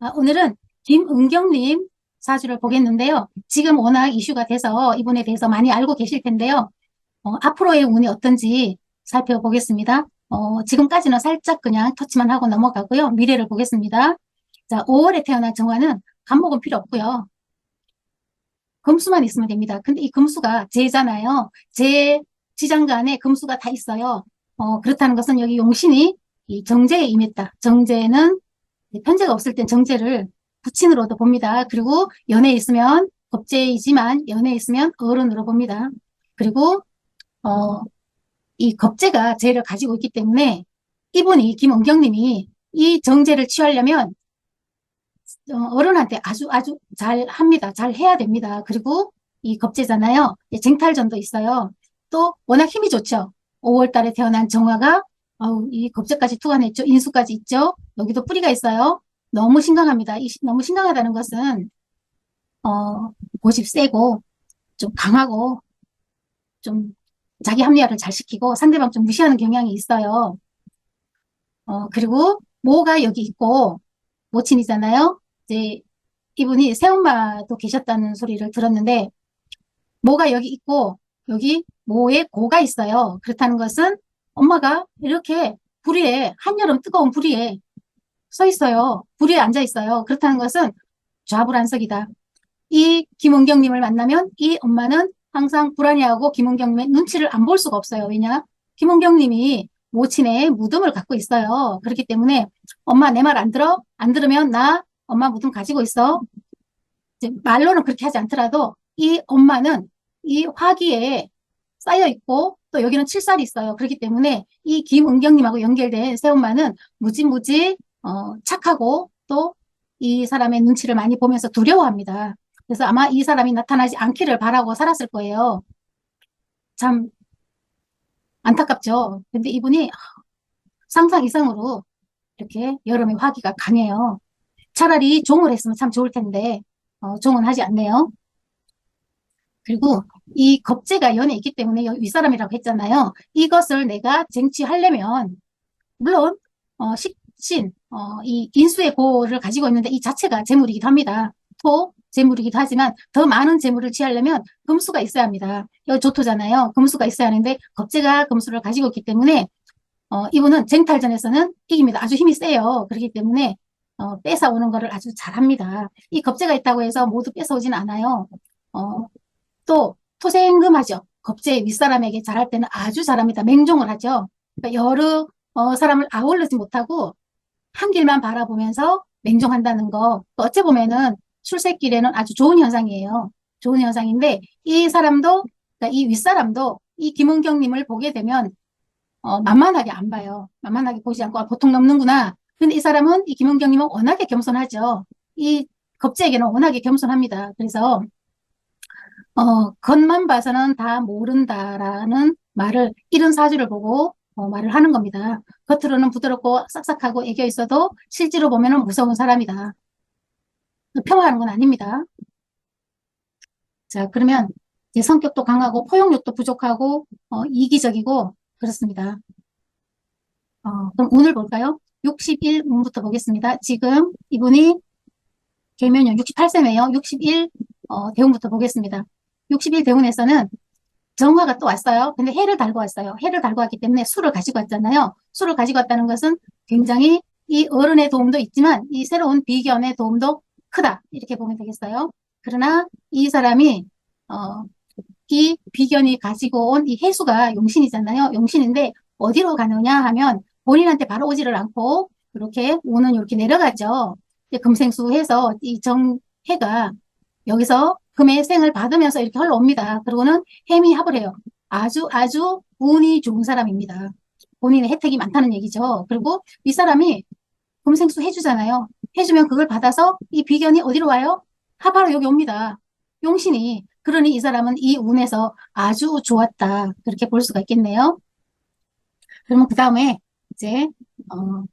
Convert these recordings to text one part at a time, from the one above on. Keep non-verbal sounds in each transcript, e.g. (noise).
아, 오늘은 김은경님 사주를 보겠는데요. 지금 워낙 이슈가 돼서 이분에 대해서 많이 알고 계실 텐데요. 어, 앞으로의 운이 어떤지 살펴보겠습니다. 어, 지금까지는 살짝 그냥 터치만 하고 넘어가고요. 미래를 보겠습니다. 자, 5월에 태어난 정화는 간목은 필요 없고요. 금수만 있으면 됩니다. 근데 이 금수가 재잖아요. 재 지장간에 금수가 다 있어요. 어, 그렇다는 것은 여기 용신이 이 정제에 임했다. 정제는 편제가 없을 땐 정제를 부친으로도 봅니다. 그리고 연애에 있으면 겁제이지만 연애에 있으면 어른으로 봅니다. 그리고 어, 이 겁제가 죄를 가지고 있기 때문에 이분이 김은경님이 이 정제를 취하려면 어, 어른한테 아주 아주 잘 합니다. 잘 해야 됩니다. 그리고 이 겁제잖아요. 쟁탈전도 있어요. 또 워낙 힘이 좋죠. 5월 달에 태어난 정화가 아우, 이 겁제까지 투과했죠. 인수까지 있죠. 여기도 뿌리가 있어요. 너무 심각합니다. 이, 너무 심각하다는 것은 어, 고집 세고 좀 강하고 좀 자기 합리화를 잘 시키고 상대방 좀 무시하는 경향이 있어요. 어, 그리고 모가 여기 있고 모친이잖아요. 이제 이분이 새엄마도 계셨다는 소리를 들었는데 모가 여기 있고 여기 모에 고가 있어요. 그렇다는 것은 엄마가 이렇게 불위에 한여름 뜨거운 불위에 서 있어요. 불위에 앉아 있어요. 그렇다는 것은 좌불안석이다. 이 김은경님을 만나면 이 엄마는 항상 불안해하고 김은경님의 눈치를 안 볼 수가 없어요. 왜냐? 김은경님이 모친의 무덤을 갖고 있어요. 그렇기 때문에 엄마 내 말 안 들어? 안 들으면 나 엄마 무덤 가지고 있어. 말로는 그렇게 하지 않더라도 이 엄마는 이 화기에 쌓여 있고 또 여기는 칠살이 있어요. 그렇기 때문에 이 김은경님하고 연결된 새엄마는 무지무지 어, 착하고 또 이 사람의 눈치를 많이 보면서 두려워합니다. 그래서 아마 이 사람이 나타나지 않기를 바라고 살았을 거예요. 참 안타깝죠. 근데 이분이 상상 이상으로 이렇게 여름에 화기가 강해요. 차라리 종을 했으면 참 좋을 텐데 어, 종은 하지 않네요. 그리고 이 겁재가 연에 있기 때문에 윗사람이라고 했잖아요. 이것을 내가 쟁취하려면 물론 어, 식신, 어, 이 인수의 고를 가지고 있는데 이 자체가 재물이기도 합니다. 토, 재물이기도 하지만 더 많은 재물을 취하려면 금수가 있어야 합니다. 여기 조토잖아요. 금수가 있어야 하는데 겁재가 금수를 가지고 있기 때문에 어, 이분은 쟁탈전에서는 이깁니다. 아주 힘이 세요. 그렇기 때문에 어, 뺏어오는 거를 아주 잘합니다. 이 겁재가 있다고 해서 모두 뺏어오진 않아요. 어, 또 토생금하죠. 겁제 윗사람에게 잘할 때는 아주 잘합니다. 맹종을 하죠. 그러니까 여러 어, 사람을 아울르지 못하고 한 길만 바라보면서 맹종한다는 거 어찌 보면은 출세길에는 아주 좋은 현상이에요. 좋은 현상인데 이 사람도 그러니까 이 윗사람도 이 김은경님을 보게 되면 어, 만만하게 안 봐요. 만만하게 보지 않고 아, 보통 넘는구나. 근데 이 사람은 이 김은경님은 워낙에 겸손하죠. 이 겁제에게는 워낙에 겸손합니다. 그래서 어, 겉만 봐서는 다 모른다라는 말을 이런 사주를 보고 어, 말을 하는 겁니다. 겉으로는 부드럽고 싹싹하고 애교 있어도 실제로 보면은 무서운 사람이다. 평화하는 건 아닙니다. 자, 그러면 이제 성격도 강하고 포용력도 부족하고 어, 이기적이고 그렇습니다. 어, 그럼 운을 볼까요? 61 운부터 보겠습니다. 지금 이분이 개면연 68세네요. 61 어, 대운부터 보겠습니다. 60일 대운에서는 정화가 또 왔어요. 근데 해를 달고 왔어요. 해를 달고 왔기 때문에 술을 가지고 왔잖아요. 술을 가지고 왔다는 것은 굉장히 이 어른의 도움도 있지만 이 새로운 비견의 도움도 크다. 이렇게 보면 되겠어요. 그러나 이 사람이 어, 이 비견이 가지고 온 이 해수가 용신이잖아요. 용신인데 어디로 가느냐 하면 본인한테 바로 오지를 않고 이렇게 오는 이렇게 내려가죠. 금생수 해서 이 정해가 여기서 금의 생을 받으면서 이렇게 흘러옵니다. 그리고는 해미합을 해요. 아주 아주 운이 좋은 사람입니다. 본인의 혜택이 많다는 얘기죠. 그리고 이 사람이 금생수 해주잖아요. 해주면 그걸 받아서 이 비견이 어디로 와요? 하바로 여기 옵니다. 용신이. 그러니 이 사람은 이 운에서 아주 좋았다. 그렇게 볼 수가 있겠네요. 그러면 그 다음에 이제 어,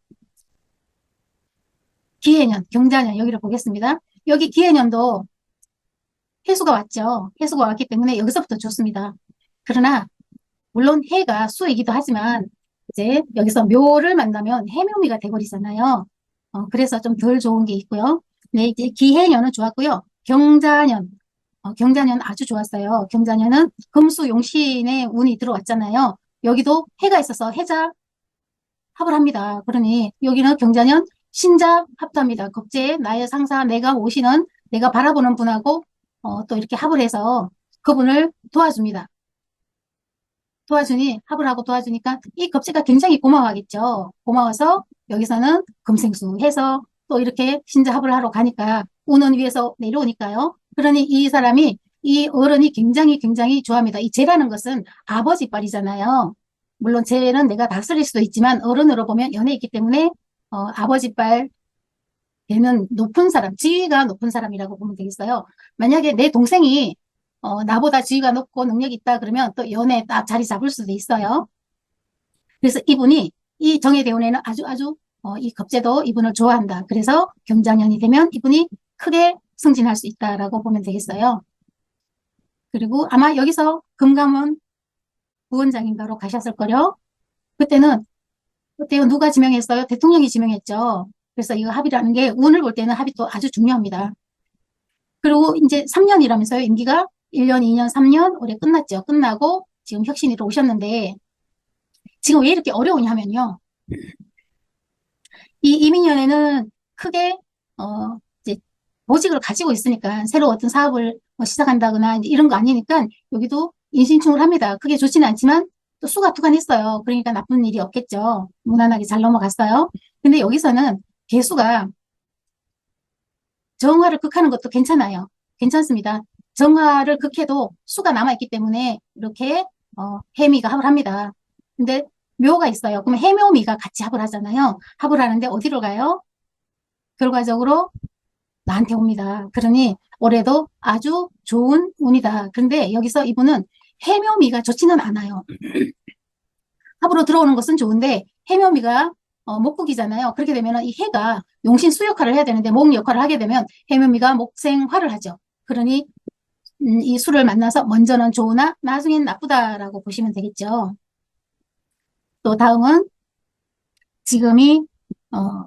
기해년, 경자년 여기를 보겠습니다. 여기 기해년도 해수가 왔죠. 해수가 왔기 때문에 여기서부터 좋습니다. 그러나 물론 해가 수이기도 하지만 이제 여기서 묘를 만나면 해묘미가 돼버리잖아요. 어, 그래서 좀 덜 좋은 게 있고요. 네, 이제 기해년은 좋았고요. 경자년, 어, 경자년 아주 좋았어요. 경자년은 금수 용신의 운이 들어왔잖아요. 여기도 해가 있어서 해자 합을 합니다. 그러니 여기는 경자년 신자 합합니다. 겁재 나의 상사 내가 모시는 내가 바라보는 분하고 어, 또 이렇게 합을 해서 그분을 도와줍니다. 도와주니 합을 하고 도와주니까 이 겁재가 굉장히 고마워하겠죠. 고마워서 여기서는 금생수 해서 또 이렇게 신자 합을 하러 가니까 운은 위에서 내려오니까요. 그러니 이 사람이 이 어른이 굉장히 굉장히 좋아합니다. 이 재라는 것은 아버지 빨이잖아요. 물론 쟤는 내가 다스릴 수도 있지만 어른으로 보면 연애 있기 때문에 어, 아버지 빨 되는 높은 사람, 지위가 높은 사람이라고 보면 되겠어요. 만약에 내 동생이 어, 나보다 지위가 높고 능력이 있다 그러면 또 연애에 딱 자리 잡을 수도 있어요. 그래서 이분이 이 정예대운에는 아주 아주 어, 이 겁재도 이분을 좋아한다. 그래서 경자년이 되면 이분이 크게 승진할 수 있다라고 보면 되겠어요. 그리고 아마 여기서 금감원 부원장인가로 가셨을 거요. 그때는 그때 누가 지명했어요? 대통령이 지명했죠. 그래서 이거 합의라는 게 운을 볼 때는 합의 또 아주 중요합니다. 그리고 이제 3년이라면서요. 임기가 1년, 2년, 3년 올해 끝났죠. 끝나고 지금 혁신이로 오셨는데 지금 왜 이렇게 어려우냐 하면요. 이 이민년에는 크게 어 이제 보직을 가지고 있으니까 새로 어떤 사업을 뭐 시작한다거나 이런 거 아니니까 여기도 인신충을 합니다. 크게 좋지는 않지만 또 수가 투간했어요. 그러니까 나쁜 일이 없겠죠. 무난하게 잘 넘어갔어요. 근데 여기서는 개수가 정화를 극하는 것도 괜찮아요. 괜찮습니다. 정화를 극해도 수가 남아있기 때문에 이렇게 어, 해미가 합을 합니다. 근데 묘가 있어요. 그러면 해묘미가 같이 합을 하잖아요. 합을 하는데 어디로 가요? 결과적으로 나한테 옵니다. 그러니 올해도 아주 좋은 운이다. 그런데 여기서 이분은 해묘미가 좋지는 않아요. (clears throat) 합으로 들어오는 것은 좋은데 해묘미가 어, 목국이잖아요. 그렇게 되면 이 해가 용신 수 역할을 해야 되는데 목 역할을 하게 되면 해묘미가 목생화를 하죠. 그러니 음, 이 수를 만나서 먼저는 좋으나 나중엔 나쁘다라고 보시면 되겠죠. 또 다음은 지금이 어,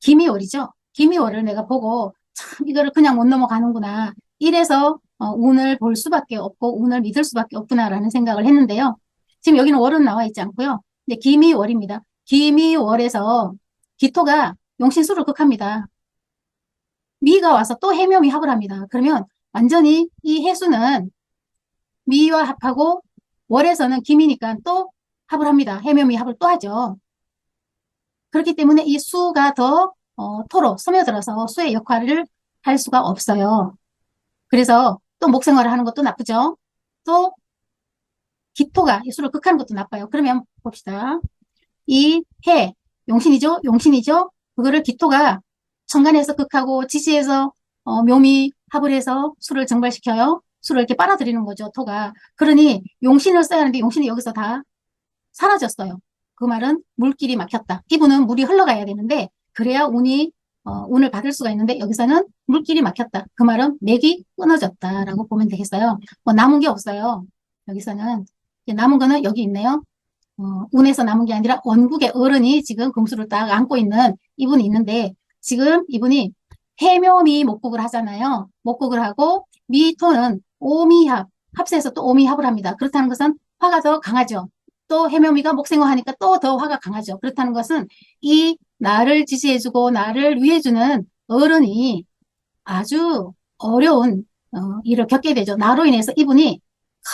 기미월이죠. 기미월을 내가 보고 참 이거를 그냥 못 넘어가는구나. 이래서 어, 운을 볼 수밖에 없고 운을 믿을 수밖에 없구나라는 생각을 했는데요. 지금 여기는 월은 나와 있지 않고요. 근데 기미월입니다. 기미월에서 기토가 용신수를 극합니다. 미가 와서 또 해묘미 합을 합니다. 그러면 완전히 이 해수는 미와 합하고 월에서는 기미니까 또 합을 합니다. 해묘미 합을 또 하죠. 그렇기 때문에 이 수가 더 어, 토로 스며들어서 수의 역할을 할 수가 없어요. 그래서 또 목생활을 하는 것도 나쁘죠. 또 기토가 이 수를 극하는 것도 나빠요. 그러면 봅시다. 이 해, 용신이죠? 용신이죠? 그거를 기토가 천간에서 극하고 지지에서 어, 묘미 합을 해서 수를 증발시켜요. 수를 이렇게 빨아들이는 거죠, 토가. 그러니 용신을 써야 하는데 용신이 여기서 다 사라졌어요. 그 말은 물길이 막혔다. 이분은 물이 흘러가야 되는데 그래야 운이 어, 운을 받을 수가 있는데 여기서는 물길이 막혔다. 그 말은 맥이 끊어졌다라고 보면 되겠어요. 뭐 남은 게 없어요. 여기서는 남은 거는 여기 있네요. 어, 운에서 남은 게 아니라 원국의 어른이 지금 금수를 딱 안고 있는 이분이 있는데 지금 이분이 해묘미 목국을 하잖아요. 목국을 하고 미토는 오미합, 합세해서 또 오미합을 합니다. 그렇다는 것은 화가 더 강하죠. 또 해묘미가 목생화하니까 또 더 화가 강하죠. 그렇다는 것은 이 나를 지지해주고 나를 위해주는 어른이 아주 어려운 어, 일을 겪게 되죠. 나로 인해서 이분이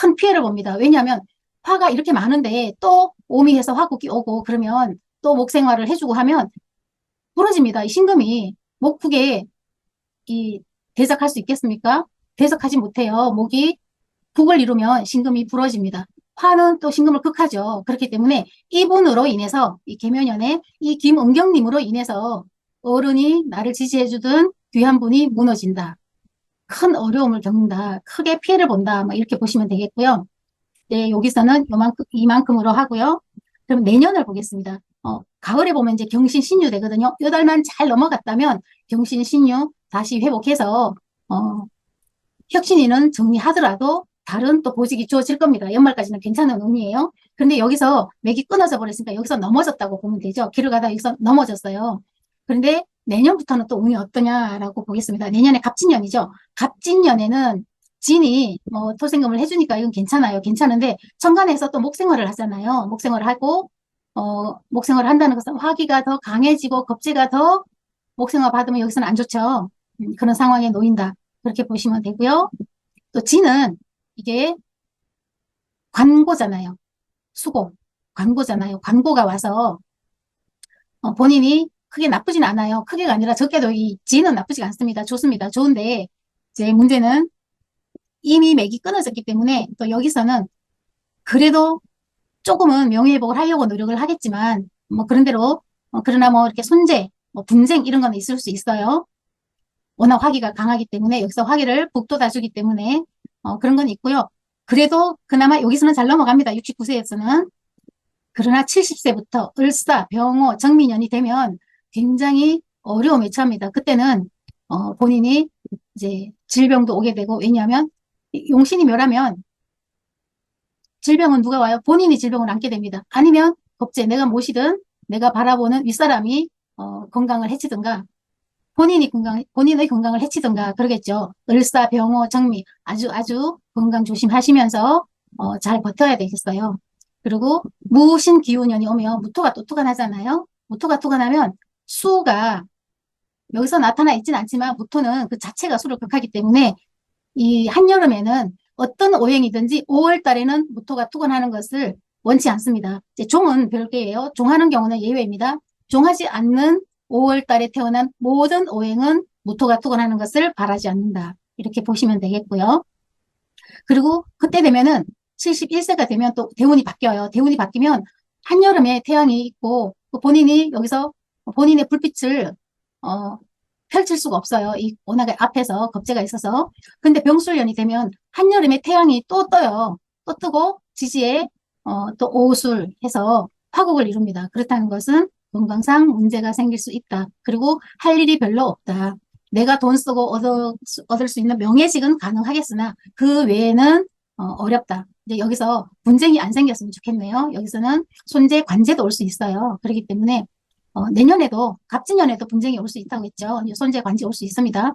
큰 피해를 봅니다. 왜냐하면 화가 이렇게 많은데 또 오미해서 화국이 오고 그러면 또 목생활을 해주고 하면 부러집니다. 이 신금이 목국에 이 대적할 수 있겠습니까? 대적하지 못해요. 목이 국을 이루면 신금이 부러집니다. 화는 또 신금을 극하죠. 그렇기 때문에 이분으로 인해서 이 계면연의 이 김은경님으로 인해서 어른이 나를 지지해주던 귀한 분이 무너진다. 큰 어려움을 겪는다. 크게 피해를 본다. 뭐 이렇게 보시면 되겠고요. 네, 여기서는 요만큼, 이만큼으로 하고요. 그럼 내년을 보겠습니다. 어, 가을에 보면 이제 경신 신유 되거든요. 요 달만 잘 넘어갔다면 경신 신유 다시 회복해서 어, 혁신이는 정리하더라도 다른 또 보직이 주어질 겁니다. 연말까지는 괜찮은 운이에요. 근데 여기서 맥이 끊어져 버렸으니까 여기서 넘어졌다고 보면 되죠. 길을 가다 여기서 넘어졌어요. 그런데 내년부터는 또 운이 어떠냐라고 보겠습니다. 내년에 갑진년이죠. 갑진년에는 진이 뭐 토생금을 해주니까 이건 괜찮아요. 괜찮은데 천간에서 또 목생활을 하잖아요. 목생활을 하고 어 목생활을 한다는 것은 화기가 더 강해지고 겁재가 더 목생활 받으면 여기서는 안 좋죠. 음, 그런 상황에 놓인다. 그렇게 보시면 되고요. 또 진은 이게 관고잖아요. 수고, 관고잖아요. 관고가 와서 어, 본인이 크게 나쁘진 않아요. 크게가 아니라 적게도 이 진은 나쁘지가 않습니다. 좋습니다. 좋은데 이제 문제는 이미 맥이 끊어졌기 때문에 또 여기서는 그래도 조금은 명예회복을 하려고 노력을 하겠지만 뭐 그런 대로 어, 그러나 뭐 이렇게 손재, 뭐 분쟁 이런 거는 있을 수 있어요. 워낙 화기가 강하기 때문에 여기서 화기를 북돋아주기 때문에 어, 그런 건 있고요. 그래도 그나마 여기서는 잘 넘어갑니다. 69세에서는. 그러나 70세부터 을사, 병호, 정민년이 되면 굉장히 어려움에 처합니다. 그때는 어, 본인이 이제 질병도 오게 되고 왜냐하면 용신이 멸하면 질병은 누가 와요? 본인이 질병을 안게 됩니다. 아니면 겁제 내가 모시든 내가 바라보는 윗사람이 어, 건강을 해치든가 본인이 건강 본인의 건강을 해치든가 그러겠죠. 을사, 병호, 정미 아주 아주 건강 조심하시면서 어, 잘 버텨야 되겠어요. 그리고 무신 기운년이 오면 무토가 또 투간하잖아요. 무토가 투간하면 수가 여기서 나타나 있진 않지만 무토는 그 자체가 수를 극하기 때문에 이 한여름에는 어떤 오행이든지 5월 달에는 무토가 투건하는 것을 원치 않습니다. 이제 종은 별개예요. 종하는 경우는 예외입니다. 종하지 않는 5월 달에 태어난 모든 오행은 무토가 투건하는 것을 바라지 않는다. 이렇게 보시면 되겠고요. 그리고 그때 되면은 71세가 되면 또 대운이 바뀌어요. 대운이 바뀌면 한여름에 태양이 있고 그 본인이 여기서 본인의 불빛을 어, 펼칠 수가 없어요. 이 워낙에 앞에서 겁재가 있어서. 근데 병술년이 되면 한여름에 태양이 또 떠요. 또 뜨고 지지에 어, 또 오술 해서 화국을 이룹니다. 그렇다는 것은 건강상 문제가 생길 수 있다. 그리고 할 일이 별로 없다. 내가 돈 쓰고 수, 얻을 수 있는 명예직은 가능하겠으나 그 외에는 어, 어렵다. 이제 여기서 분쟁이 안 생겼으면 좋겠네요. 여기서는 손재, 관재도 올 수 있어요. 그렇기 때문에 어, 내년에도 갑진년에도 분쟁이 올 수 있다고 했죠. 손재, 관재 올수 있습니다.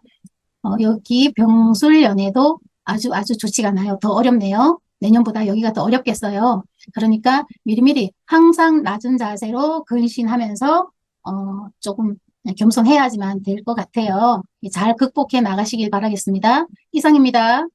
어, 여기 병술년에도 아주 아주 좋지가 않아요. 더 어렵네요. 내년보다 여기가 더 어렵겠어요. 그러니까 미리미리 항상 낮은 자세로 근신하면서 어, 조금 겸손해야지만 될 것 같아요. 잘 극복해 나가시길 바라겠습니다. 이상입니다.